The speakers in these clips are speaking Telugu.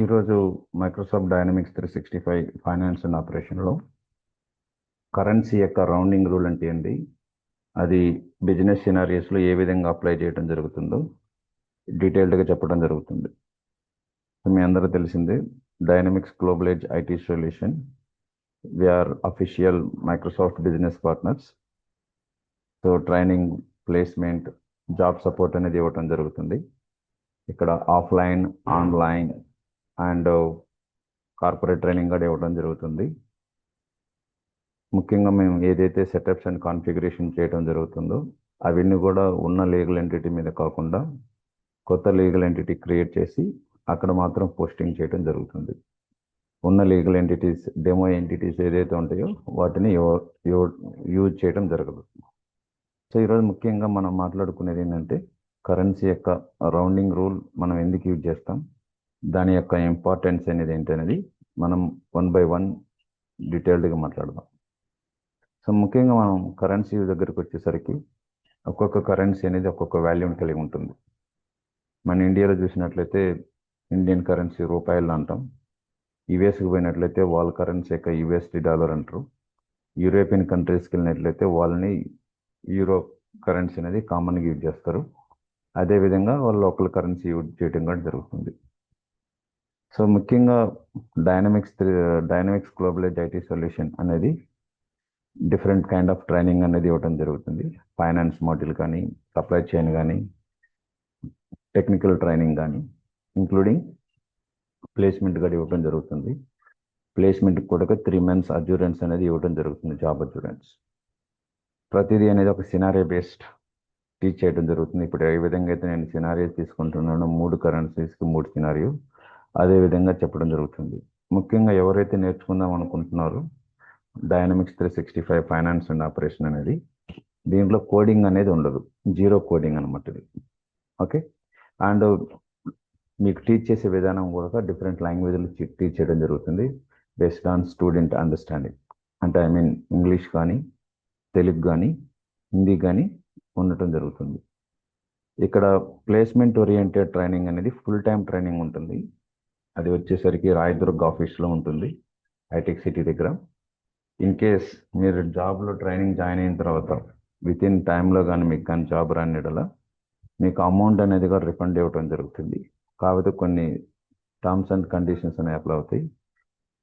ఈరోజు Microsoft Dynamics three sixty five finance and ఆపరేషన్లో కరెన్సీ యొక్క రౌండింగ్ రూల్ అంటే ఏంటి? అది బిజినెస్ సినారియస్లో ఏ విధంగా అప్లై చేయడం జరుగుతుందో డీటెయిల్డ్గా చెప్పడం జరుగుతుంది. సో మీ అందరూ తెలిసిందే Dynamics global age IT solution we are official Microsoft business partners so training placement job support అనేది ఇవ్వటం జరుగుతుంది. ఇక్కడ offline online and corporate training కూడా ఇవ్వడం జరుగుతుంది. ముఖ్యంగా మేము ఏదైతే సెటప్స్ అండ్ కాన్ఫిగరేషన్ చేయడం జరుగుతుందో అవన్నీ కూడా ఉన్న లీగల్ ఎంటిటీ మీద కాకుండా కొత్త లీగల్ ఎంటిటీ క్రియేట్ చేసి అక్కడ మాత్రం పోస్టింగ్ చేయడం జరుగుతుంది. ఉన్న లీగల్ ఎంటిటీస్ డెమో ఎంటిటీస్ ఏదైతే ఉంటాయో వాటిని యూజ్ చేయడం జరగదు. సో ఈరోజు ముఖ్యంగా మనం మాట్లాడుకునేది ఏంటంటే కరెన్సీ యొక్క రౌండింగ్ రూల్ మనం ఎందుకు యూజ్ చేస్తాం? దాని యొక్క ఇంపార్టెన్స్ అనేది ఏంటనేది మనం వన్ బై వన్ డీటెయిల్డ్గా మాట్లాడదాం. సో ముఖ్యంగా మనం కరెన్సీ దగ్గరికి వచ్చేసరికి ఒక్కొక్క కరెన్సీ అనేది ఒక్కొక్క వాల్యూని కలిగి ఉంటుంది. మన ఇండియాలో చూసినట్లయితే ఇండియన్ కరెన్సీ రూపాయలు అంటాం. యుఎస్కి పోయినట్లయితే వాళ్ళ కరెన్సీ యొక్క యుఎస్డి డాలర్ అంటారు. యూరోపియన్ కంట్రీస్కి వెళ్ళినట్లయితే వాళ్ళని యూరో కరెన్సీ అనేది కామన్గా యూజ్ చేస్తారు. అదేవిధంగా వాళ్ళు లోకల్ కరెన్సీ యూజ్ చేయడం కూడా జరుగుతుంది. సో ముఖ్యంగా Dynamics Dynamics globalise IT solution అనేది డిఫరెంట్ కైండ్ ఆఫ్ ట్రైనింగ్ అనేది ఇవ్వడం జరుగుతుంది. ఫైనాన్స్ మోడల్ కానీ సప్లై చైన్ కానీ టెక్నికల్ ట్రైనింగ్ కానీ ఇంక్లూడింగ్ ప్లేస్మెంట్ కూడా ఇవ్వడం జరుగుతుంది. ప్లేస్మెంట్ కూడా త్రీ మంత్స్ అజ్యూరెన్స్ అనేది ఇవ్వడం జరుగుతుంది జాబ్ అజ్యూరెన్స్ ప్రతిదీ అనేది ఒక సినారియో బేస్డ్ టీచ్ చేయడం జరుగుతుంది. ఇప్పుడు ఏ విధంగా అయితే నేను సినారియో తీసుకుంటున్నాను మూడు కరెన్సీస్కి మూడు సినారియో అదే విధంగా చెప్పడం జరుగుతుంది. ముఖ్యంగా ఎవరైతే నేర్చుకుందాం అనుకుంటున్నారో Dynamics three sixty five finance and operation అనేది దీంట్లో కోడింగ్ అనేది ఉండదు. జీరో కోడింగ్ అనమాట ఇది. ఓకే అండ్ మీకు టీచ్ చేసే విధానం కూడా డిఫరెంట్ లాంగ్వేజ్లో టీచ్ చేయడం జరుగుతుంది. బేస్డ్ ఆన్ స్టూడెంట్ అండర్స్టాండింగ్ అంటే ఐ మీన్ ఇంగ్లీష్ కానీ తెలుగు కానీ హిందీ కానీ ఉండటం జరుగుతుంది. ఇక్కడ ప్లేస్మెంట్ ఓరియంటెడ్ ట్రైనింగ్ అనేది ఫుల్ టైం ట్రైనింగ్ ఉంటుంది. అది వచ్చేసరికి రాయదుర్గ ఆఫీస్లో ఉంటుంది హైటెక్ సిటీ దగ్గర. ఇన్ కేస్ మీరు జాబ్లో ట్రైనింగ్ జాయిన్ అయిన తర్వాత విత్ ఇన్ టైంలో కానీ మీకు కానీ జాబ్ రానిడలా మీకు అమౌంట్ అనేది కూడా రిఫండ్ ఇవ్వడం జరుగుతుంది. కాకపోతే కొన్ని టర్మ్స్ అండ్ కండిషన్స్ అనేవి అప్లై అవుతాయి.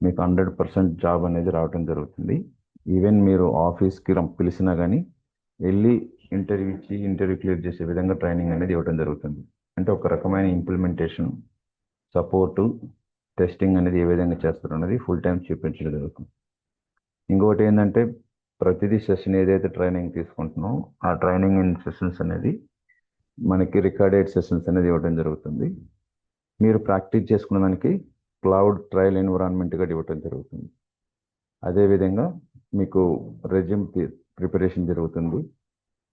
మీకు హండ్రెడ్ పర్సెంట్ జాబ్ అనేది రావడం జరుగుతుంది. ఈవెన్ మీరు ఆఫీస్కి పిలిచినా కానీ వెళ్ళి ఇంటర్వ్యూ ఇచ్చి ఇంటర్వ్యూ క్లియర్ చేసే విధంగా ట్రైనింగ్ అనేది ఇవ్వడం జరుగుతుంది. అంటే ఒక రకమైన ఇంప్లిమెంటేషన్ సపోర్టు టెస్టింగ్ అనేది ఏ విధంగా చేస్తారు అనేది ఫుల్ టైం చూపించడం జరుగుతుంది. ఇంకొకటి ఏంటంటే ప్రతిదీ సెషన్ ఏదైతే ట్రైనింగ్ తీసుకుంటున్నామో ఆ ట్రైనింగ్ ఇన్ సెషన్స్ అనేది మనకి రికార్డెడ్ సెషన్స్ అనేది ఇవ్వడం జరుగుతుంది. మీరు ప్రాక్టీస్ చేసుకున్న దానికి క్లౌడ్ ట్రయల్ ఎన్విరాన్మెంట్గా ఇవ్వడం జరుగుతుంది. అదేవిధంగా మీకు రెజ్యూమ్ ప్రిపరేషన్ జరుగుతుంది.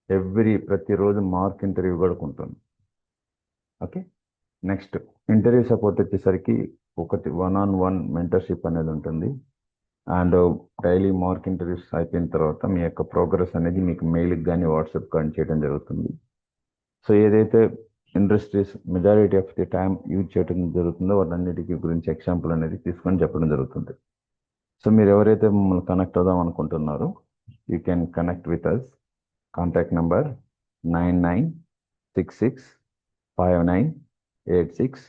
ఎవ్రీ ప్రతిరోజు మార్క్ ఇంటర్వ్యూ కూడా ఉంటుంది ఓకే నెక్స్ట్ ఇంటర్వ్యూ సపోర్ట్ వచ్చేసరికి ఒకటి వన్ ఆన్ వన్ మెంటర్షిప్ అనేది ఉంటుంది. అండ్ డైలీ మార్క్ ఇంటర్వ్యూస్ అయిపోయిన తర్వాత మీ యొక్క ప్రోగ్రెస్ అనేది మీకు మెయిల్కి కానీ వాట్సాప్ కానీ చేయడం జరుగుతుంది. సో ఏదైతే industries majority of the time use చేయడం జరుగుతుందో వాటన్నిటికి గురించి ఎగ్జాంపుల్ అనేది తీసుకొని చెప్పడం జరుగుతుంది. సో మీరు ఎవరైతే మమ్మల్ని కనెక్ట్ అవుదాం అనుకుంటున్నారో you can connect with us contact number nine nine six six five nine eight six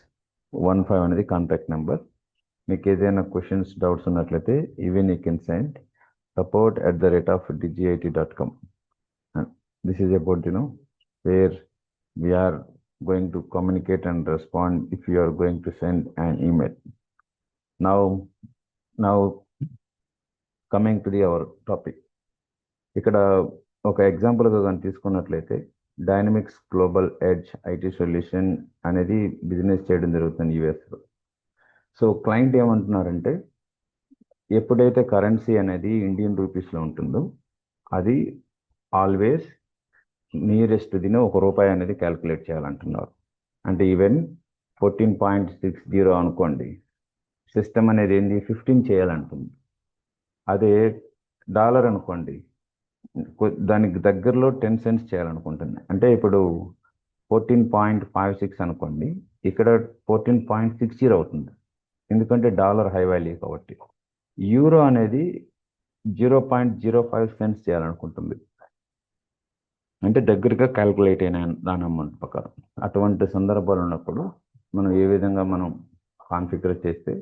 one five అనేది కాంటాక్ట్ నెంబర్ మీకు ఏదైనా క్వశ్చన్స్ డౌట్స్ ఉన్నట్లయితే even you can send support at the rate of DGIT dot com this is about you know where we're going to communicate and respond if you are going to send an email. Now, now coming to the our topic. ఇక్కడ ఒక ఎగ్జాంపుల్గా కానీ తీసుకున్నట్లయితే dynamics global edge IT solution అనేది బిజినెస్ చేయడం జరుగుతుంది యూఎస్లో సో క్లయింట్ ఏమంటున్నారంటే ఎప్పుడైతే కరెన్సీ అనేది ఇండియన్ రూపీస్లో ఉంటుందో అది ఆల్వేస్ నియరెస్ట్ దిన ఒక రూపాయి అనేది క్యాలిక్యులేట్ చేయాలంటున్నారు. అంటే even fourteen point six zero అనుకోండి సిస్టమ్ అనేది ఏంది? ఫిఫ్టీన్ చేయాలంటుంది. అదే డాలర్ అనుకోండి దానికి దగ్గరలో టెన్ సెంట్స్ చేయాలనుకుంటుంది అంటే ఇప్పుడు ఫోర్టీన్ పాయింట్ ఫైవ్ సిక్స్ అనుకోండి ఇక్కడ ఫోర్టీన్ పాయింట్ సిక్స్ జీరో అవుతుంది. ఎందుకంటే డాలర్ హై వాల్యూ కాబట్టి. యూరో అనేది zero point zero five cents చేయాలనుకుంటుంది. అంటే దగ్గరగా క్యాల్కులేట్ అయిన దాని అమౌంట్ ప్రకారం. అటువంటి సందర్భాలు ఉన్నప్పుడు మనం ఏ విధంగా మనం కాన్ఫిగర్ చేస్తే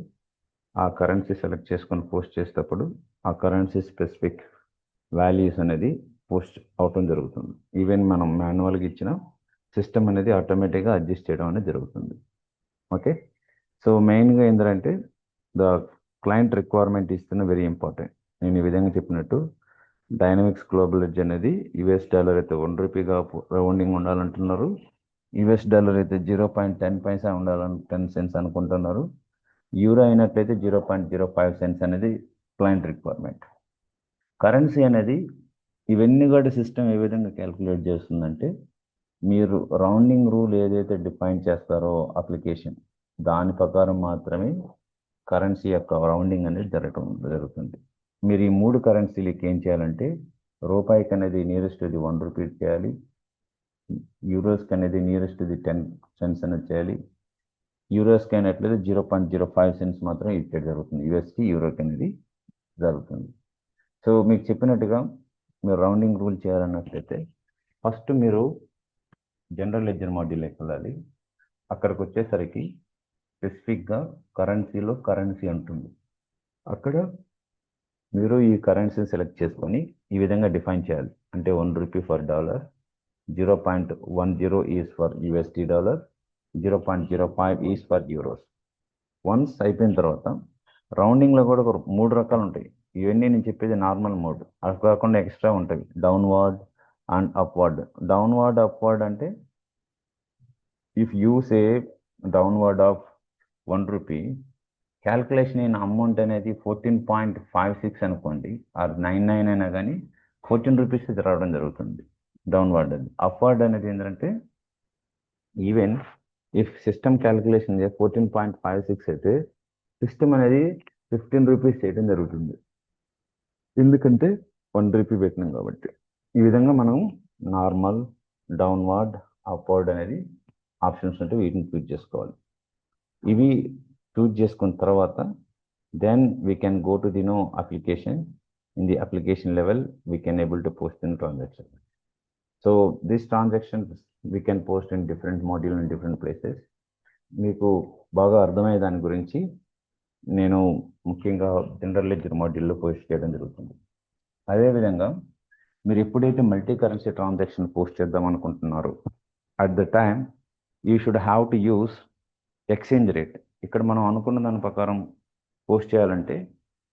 ఆ కరెన్సీ సెలెక్ట్ చేసుకొని పోస్ట్ చేసేటప్పుడు ఆ కరెన్సీ స్పెసిఫిక్ వాల్యూస్ అనేది పోస్ట్ అవటం జరుగుతుంది. ఈవెన్ మనం మాన్యువల్గా ఇచ్చిన సిస్టమ్ అనేది ఆటోమేటిక్గా అడ్జస్ట్ చేయడం అనేది జరుగుతుంది. ఓకే సో మెయిన్గా ఏంటంటే ద క్లయింట్ రిక్వైర్మెంట్ ఇస్తున్న వెరీ ఇంపార్టెంట్ నేను ఈ విధంగా చెప్పినట్టు డైనమిక్స్ గ్లోబల్ ఎడ్జ్ అనేది యుఎస్ డాలర్ అయితే వన్ రూపీగా రౌండింగ్ ఉండాలంటున్నారు. యుఎస్ డాలర్ అయితే జీరో పాయింట్ టెన్ పైసా ఉండాలని టెన్ సెన్స్ అనుకుంటున్నారు. యూరో అయినట్లయితే zero point zero five cents అనేది క్లయింట్ రిక్వైర్మెంట్ కరెన్సీ అనేది ఇవన్నీ కూడా సిస్టమ్ ఏ విధంగా క్యాల్కులేట్ చేస్తుందంటే మీరు రౌండింగ్ రూల్ ఏదైతే డిఫైన్ చేస్తారో అప్లికేషన్ దాని ప్రకారం మాత్రమే కరెన్సీ యొక్క రౌండింగ్ అనేది జరగటం జరుగుతుంది. మీరు ఈ మూడు కరెన్సీలకి ఏం చేయాలంటే రూపాయికి అనేది నియరెస్ట్ ఇది వన్ రూపీ చేయాలి యూరోస్కి అనేది నియరెస్ట్ ఇది టెన్ సెన్స్ అనేది చేయాలి యూరోస్కి అయినట్లయితే zero point zero five cents మాత్రం ఇచ్చేది జరుగుతుంది. యూఎస్కి యూరోకి అనేది జరుగుతుంది. సో మీకు చెప్పినట్టుగా మీరు రౌండింగ్ రూల్ చేయాలన్నట్లయితే ఫస్ట్ మీరు జనరల్ లెడ్జర్ మాడ్యూల్కి వెళ్ళాలి. అక్కడికి వచ్చేసరికి స్పెసిఫిక్గా కరెన్సీలో కరెన్సీ ఉంటుంది అక్కడ మీరు ఈ కరెన్సీని సెలెక్ట్ చేసుకొని ఈ విధంగా డిఫైన్ చేయాలి. అంటే one rupee for dollar zero point one zero is for USD dollar zero point zero five is for euros once అయిపోయిన తర్వాత రౌండింగ్లో కూడా ఒక మూడు రకాలు ఉంటాయి. ఇవన్నీ నేను చెప్పేది నార్మల్ మోడ్. అవి కాకుండా ఎక్స్ట్రా ఉంటుంది. Downward and upward. Downward upward అంటే if you say downward of one rupee calculation అయిన అమౌంట్ అనేది ఫోర్టీన్ పాయింట్ ఫైవ్ సిక్స్ అనుకోండి ఆర్ నైన్ నైన్ అయినా కానీ ఫోర్టీన్ రూపీస్ రావడం జరుగుతుంది డౌన్వర్డ్ అది అప్వర్డ్ అనేది ఏంటంటే even if system calculation fourteen point five six అయితే సిస్టమ్ అనేది ఫిఫ్టీన్ రూపీస్ చేయడం జరుగుతుంది. ఎందుకంటే వన్ రూపీ పెట్టినాం కాబట్టి. ఈ విధంగా మనం నార్మల్ డౌన్వర్డ్ అప్వర్డ్ అనేది ఆప్షన్స్ ఉంటే వీటిని చూజ్ చేసుకోవాలి. ఇవి చూజ్ చేసుకున్న తర్వాత then we can go to the no application in the application level we can able to post in transaction so this transaction we can post in different module in different places మీకు బాగా అర్థమయ్యే దాని గురించి నేను ముఖ్యంగా జనరల్ లెడ్జర్ మాడ్యూల్లో పోస్ట్ చేయడం జరుగుతుంది. అదేవిధంగా మీరు ఎప్పుడైతే మల్టీ కరెన్సీ ట్రాన్సాక్షన్ పోస్ట్ చేద్దాం అనుకుంటున్నారో at the time you should have to use exchange rate ఇక్కడ మనం అనుకున్న దాని ప్రకారం పోస్ట్ చేయాలంటే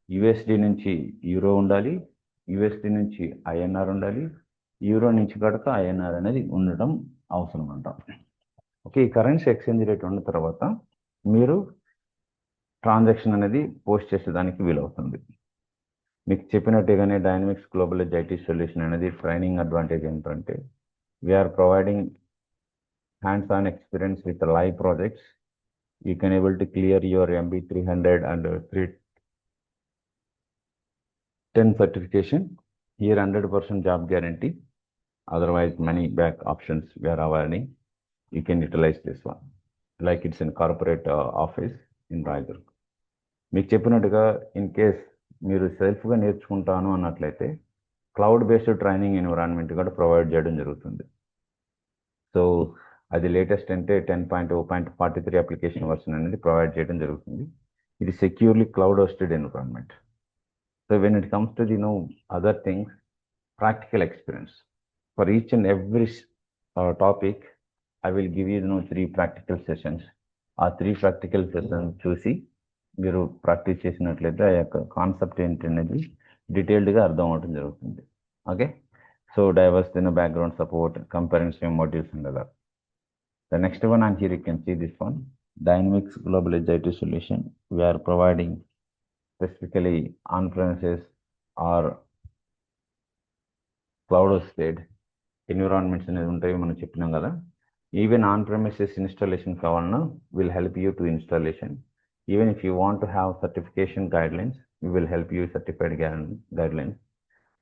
యుఎస్డి నుంచి యూరో ఉండాలి యుఎస్డి నుంచి ఐఎన్ఆర్ ఉండాలి యూరో నుంచి కనుక ఐఎన్ఆర్ అనేది ఉండడం అవసరం అంట ఓకే ఈ కరెన్సీ ఎక్స్చేంజ్ రేట్ ఉన్న తర్వాత మీరు ట్రాన్సాక్షన్ అనేది పోస్ట్ చేసేదానికి వీలవుతుంది. మీకు చెప్పినట్టుగానే డైనమిక్స్ గ్లోబల్ జైటీ సొల్యూషన్ అనేది ట్రైనింగ్ అడ్వాంటేజ్ ఏంటంటే we're providing hands on experience with live projects you can able to clear your MB three hundred and three ten certification year hundred percent job guarantee otherwise money back options where అవర్ని you can utilize this one like it's in corporate office in Rayadurg మీకు చెప్పినట్టుగా ఇన్ కేస్ మీరు సెల్ఫ్గా నేర్చుకుంటాను అన్నట్లయితే క్లౌడ్ బేస్డ్ ట్రైనింగ్ ఎన్విరాన్మెంట్ కూడా ప్రొవైడ్ చేయడం జరుగుతుంది. సో అది లేటెస్ట్ అంటే ten point o point forty three application version అనేది ప్రొవైడ్ చేయడం జరుగుతుంది. ఇది securely cloud hosted environment so when it comes to the no other things practical experience for each and every topic I will give you no three practical sessions ఆ త్రీ ప్రాక్టికల్ సెషన్స్ చూసి మీరు ప్రాక్టీస్ చేసినట్లయితే ఆ యొక్క కాన్సెప్ట్ ఏంటి అనేది డీటెయిల్డ్గా అర్థం అవటం జరుగుతుంది. ఓకే సో డైవర్స్ దిన background support comparison same modules ఉండగా the next one on here you can see this one dynamics global Edge solution we're providing specifically providing specifically on-premises or cloud అనేది ఉంటాయి మనం చెప్పినాం కదా. ఈవెన్ ఆన్ ప్రెమిసెస్ ఇన్స్టాలేషన్ కావాలన్నా will help you to installation even if you want to have certification guidelines we will help you certified guide- guidelines.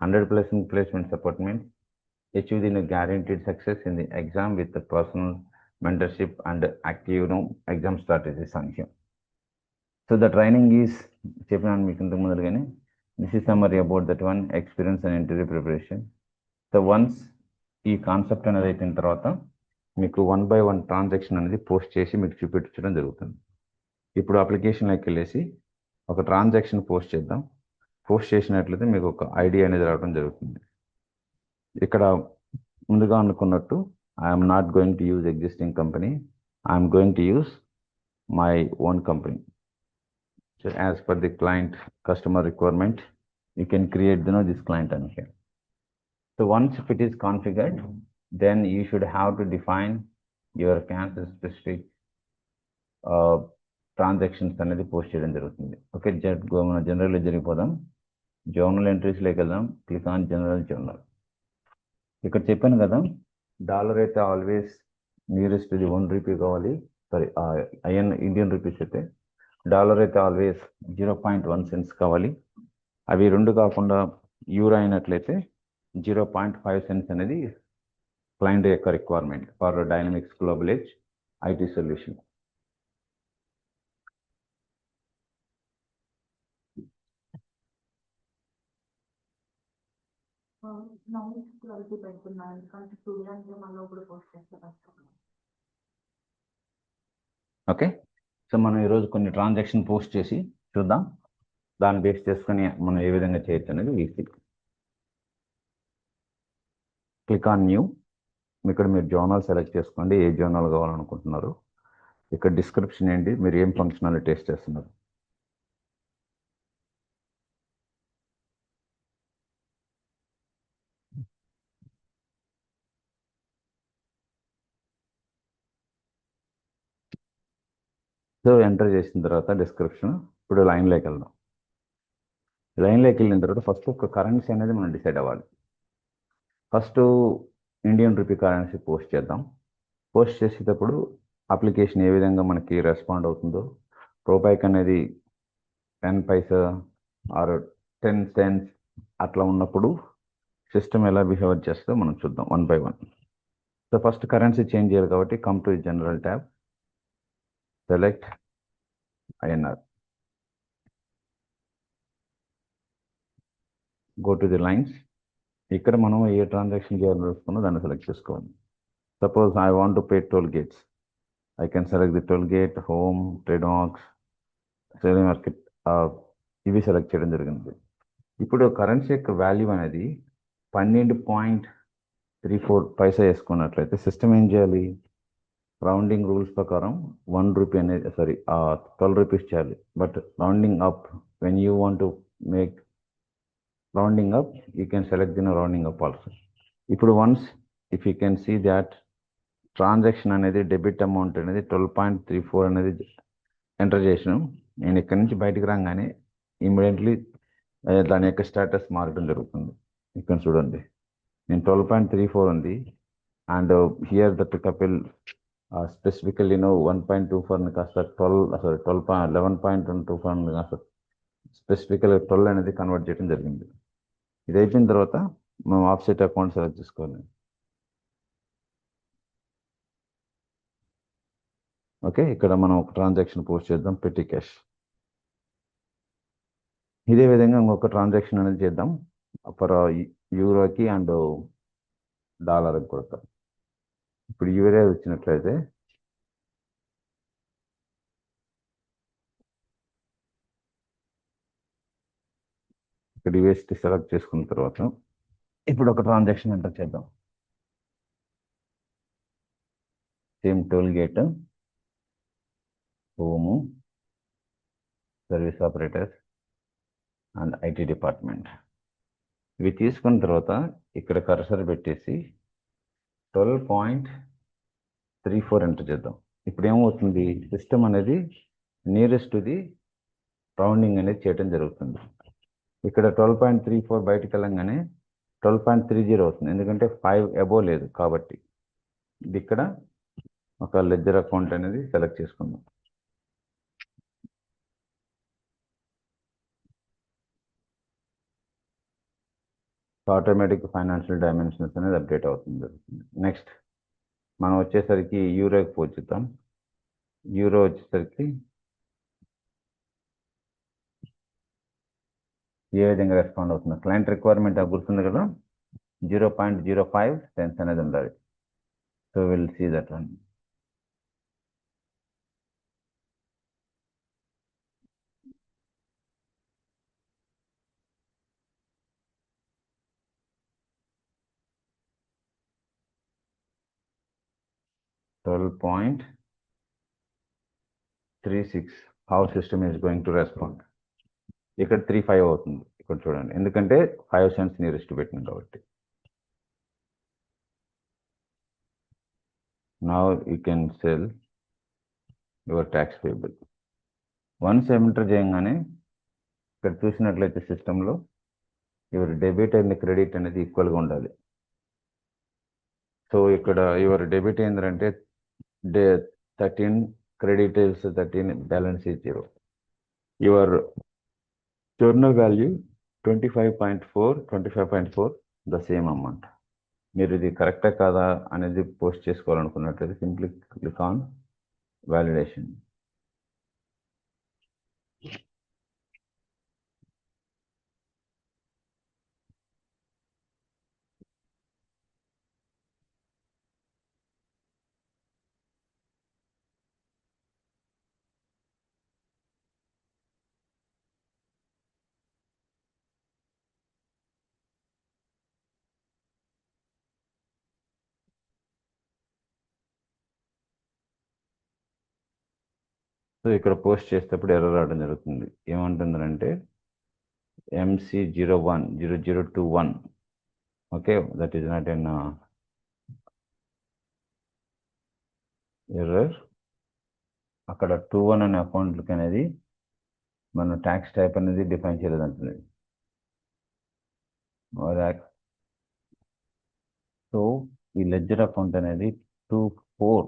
100% placement support means achieve the guaranteed success in the exam with the personal mentorship and active you know, exam strategies on here. So the training is చెప్పినాను మీకు ఇంతకు ముందుగానే this is summary about that one experience and interview preparation so once ఈ కాన్సెప్ట్ అనేది అయిపోయిన తర్వాత మీకు వన్ బై వన్ ట్రాన్సాక్షన్ అనేది పోస్ట్ చేసి మీకు చూపించడం జరుగుతుంది ఇప్పుడు అప్లికేషన్లోకి వెళ్ళేసి ఒక ట్రాన్సాక్షన్ పోస్ట్ చేద్దాం. పోస్ట్ చేసినట్లయితే మీకు ఒక ఐడియా అనేది రావడం జరుగుతుంది. ఇక్కడ ముందుగా అనుకున్నట్టు I'm not going to use existing company I'm going to use my own company so as per the client customer requirement you can create దినో this client అని here. So once if it is configured, then you should have to define your cancer specific uh, transactions అనేది పోస్ట్ చేయడం జరుగుతుంది. ఓకే మన జనరల్ జరిగిపోదాం. జర్నల్ ఎంట్రీస్లోకి వెళ్దాం. క్లిక్ ఆన్ జనరల్ జర్నల్ ఇక్కడ చెప్పాను కదా డాలర్ అయితే ఆల్వేస్ నియరెస్ట్ ఇది వన్ రూపీ కావాలి. సారీ ఐఎన్ ఇండియన్ రూపీస్ అయితే డాలర్ అయితే always zero point one cents కావాలి. అవి రెండు కాకుండా యూరో అయినట్లయితే జీరో పాయింట్ ఫైవ్ సెన్స్ అనేది క్లయింట్ యొక్క requirement for dynamics global edge IT solution పెడుతున్నాను ఎందుకంటే చూడడానికి మళ్ళీ ఇప్పుడు పోస్ట్ చేస్తే కష్టం. ఓకే. సో మనం ఈరోజు కొన్ని ట్రాన్సాక్షన్ పోస్ట్ చేసి చూద్దాం. దాన్ని బేస్ చేసుకొని మనం ఏ విధంగా చేయొచ్చు అనేది ఈజీ. Click on new. ఇక్కడ మీరు జోనల్ సెలెక్ట్ చేసుకోండి. ఏ జోనల్ కావాలనుకుంటున్నారు. ఇక్కడ డిస్క్రిప్షన్ ఏంటి? మీరు ఏం ఫంక్షనాలిటీ టెస్ట్ చేస్తున్నారు? సో ఎంటర్ చేసిన తర్వాత డిస్క్రిప్షన్ ఇప్పుడు లైన్లోకి వెళ్దాం. లైన్లోకి వెళ్ళిన తర్వాత ఫస్ట్ ఒక కరెన్సీ అనేది మనం డిసైడ్ అవ్వాలి. First Indian rupee currency post చేద్దాం. పోస్ట్ చేసేటప్పుడు అప్లికేషన్ ఏ విధంగా మనకి రెస్పాండ్ అవుతుందో రూపాయికి అనేది ten paisa or ten cents అట్లా ఉన్నప్పుడు సిస్టమ్ ఎలా బిహేవ్ చేస్తుందో మనం చూద్దాం one by one so first currency change చేయాలి కాబట్టి come to general tab select INR go to the lines ఇక్కడ మనం ఏ ట్రాన్సాక్షన్ చేయాలనుకున్నా దాన్ని సెలెక్ట్ చేసుకోవాలి. Suppose I want to pay toll gates I can select the toll gate home ట్రేడాక్స్ trading market ఇవి సెలెక్ట్ చేయడం జరిగింది. ఇప్పుడు కరెన్సీ యొక్క వాల్యూ అనేది పన్నెండు పాయింట్ త్రీ ఫోర్ పైసా వేసుకున్నట్లయితే సిస్టమ్ ఏం చేయాలి? రౌండింగ్ రూల్స్ ప్రకారం వన్ రూపీ అనేది సారీ ట్వెల్వ్ రూపీస్ చేయాలి. But rounding up when you want to make rounding up you can select then rounding up also ఇప్పుడు once if you can see that transaction అనేది డెబిట్ అమౌంట్ అనేది ట్వెల్వ్ పాయింట్ త్రీ ఫోర్ అనేది ఎంటర్ చేసాను. నేను ఇక్కడి నుంచి బయటికి రాగానే ఇమ్మీడియట్లీ దాని యొక్క స్టేటస్ మారడం జరుగుతుంది. ఇక్కడ చూడండి. నేను ట్వెల్వ్ పాయింట్ త్రీ ఫోర్ ఉంది. And here that Kapil specifically no one point two ఫోర్ని కాస్త twelve sorry twelve point eleven point two four కాస్త స్పెసిఫికల్గా ట్వెల్వ్ అనేది కన్వర్ట్ చేయడం జరిగింది. ఇది అయిపోయిన తర్వాత మనం ఆఫ్సెట్ అకౌంట్ సెలెక్ట్ చేసుకోవాలి. ఓకే ఇక్కడ మనం ఒక ట్రాన్సాక్షన్ పోస్ట్ చేద్దాం పెట్టి క్యాష్ ఇదే విధంగా ఇంకొక ట్రాన్సాక్షన్ అనేది చేద్దాం ఫర్ యూరోకి అండ్ డాలర్కి కొడతాం ఇప్పుడు యూరియా వచ్చినట్లయితే. ఇక్కడ యూఎస్టీ సెలెక్ట్ చేసుకున్న తర్వాత ఇప్పుడు ఒక ట్రాన్సాక్షన్ ఎంటర్ చేద్దాం. Same toll gate home service operator and IT department. ఇవి తీసుకున్న తర్వాత ఇక్కడ కరసర్ పెట్టేసి twelve point three four enter చేద్దాం. ఇప్పుడు ఏమవుతుంది సిస్టమ్ అనేది నియరెస్ట్ ది రౌండింగ్ అనేది చేయడం జరుగుతుంది. ఇక్కడ ట్వెల్వ్ పాయింట్ త్రీ ఫోర్ బయటకు వెళ్ళంగానే ట్వెల్వ్ పాయింట్ త్రీ జీరో అవుతుంది ఎందుకంటే ఫైవ్ అబో లేదు కాబట్టి. ఇది ఇక్కడ ఒక లెడ్జర్ అకౌంట్ అనేది సెలెక్ట్ చేసుకుందాం. ఆటోమేటిక్ ఫైనాన్షియల్ డైమెన్షన్స్ అనేది అప్డేట్ అవుతుంది జరుగుతుంది. నెక్స్ట్ మనం వచ్చేసరికి యూరోకి పోచుతాం యూరో వచ్చేసరికి ఏ విధంగా రెస్పాండ్ అవుతుంది. క్లయింట్ రిక్వైర్మెంట్ గుర్తుంది కదా. Zero point zero five cents అనేది ఉండాలి. So will see that and twelve point three six how system is going to respond ఇక్కడ త్రీ ఫైవ్ అవుతుంది. ఇక్కడ చూడండి. ఎందుకంటే ఫైవ్ సెన్స్ నియరెస్ట్ పెట్టినాం కాబట్టి. Now you can sell your tax payable once enter చేయగానే ఇక్కడ చూసినట్లయితే సిస్టంలో యువర్ డెబిట్ అండ్ క్రెడిట్ అనేది ఈక్వల్గా ఉండాలి. సో ఇక్కడ యువర్ డెబిట్ ఏంటంటే the thirteen credits thirteen balance is zero your journal value twenty five point four twenty five point four the same amount మీరు ఇది కరెక్టా కాదా అనేది post చేసుకోవాలనుకున్నట్లయితే simply click on validation so ఇక్కడ పోస్ట్ చేసేటప్పుడు ఎర్ర రావడం జరుగుతుంది. ఏమంటుందంటే MC zero one zero zero two one okay that is not an error అక్కడ టూ వన్ అనే అకౌంట్లకి అనేది మన ట్యాక్స్ టైప్ అనేది డిఫైన్ చేయలేదు అంటుంది సో ఈ లెడ్జర్ అకౌంట్ అనేది టూ ఫోర్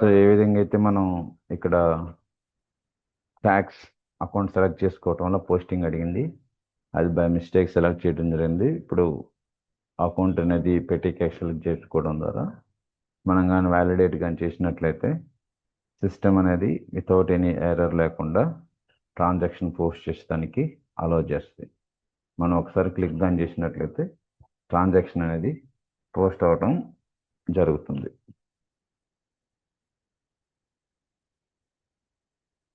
సో ఏ విధంగా అయితే మనం ఇక్కడ ట్యాక్స్ అకౌంట్ సెలెక్ట్ చేసుకోవటం వల్ల పోస్టింగ్ అడిగింది అది బై మిస్టేక్ సెలెక్ట్ చేయడం జరిగింది. ఇప్పుడు అకౌంట్ అనేది పెట్టి క్యాష్ సెలెక్ట్ చేసుకోవడం ద్వారా మనం కానీ వ్యాలిడేట్ కానీ చేసినట్లయితే సిస్టమ్ అనేది వితౌట్ ఎనీ ఎర్రర్ లేకుండా ట్రాన్సాక్షన్ పోస్ట్ చేసేదానికి అలో చేస్తుంది. మనం ఒకసారి క్లిక్ దాని చేసినట్లయితే ట్రాన్సాక్షన్ అనేది పోస్ట్ అవటం జరుగుతుంది.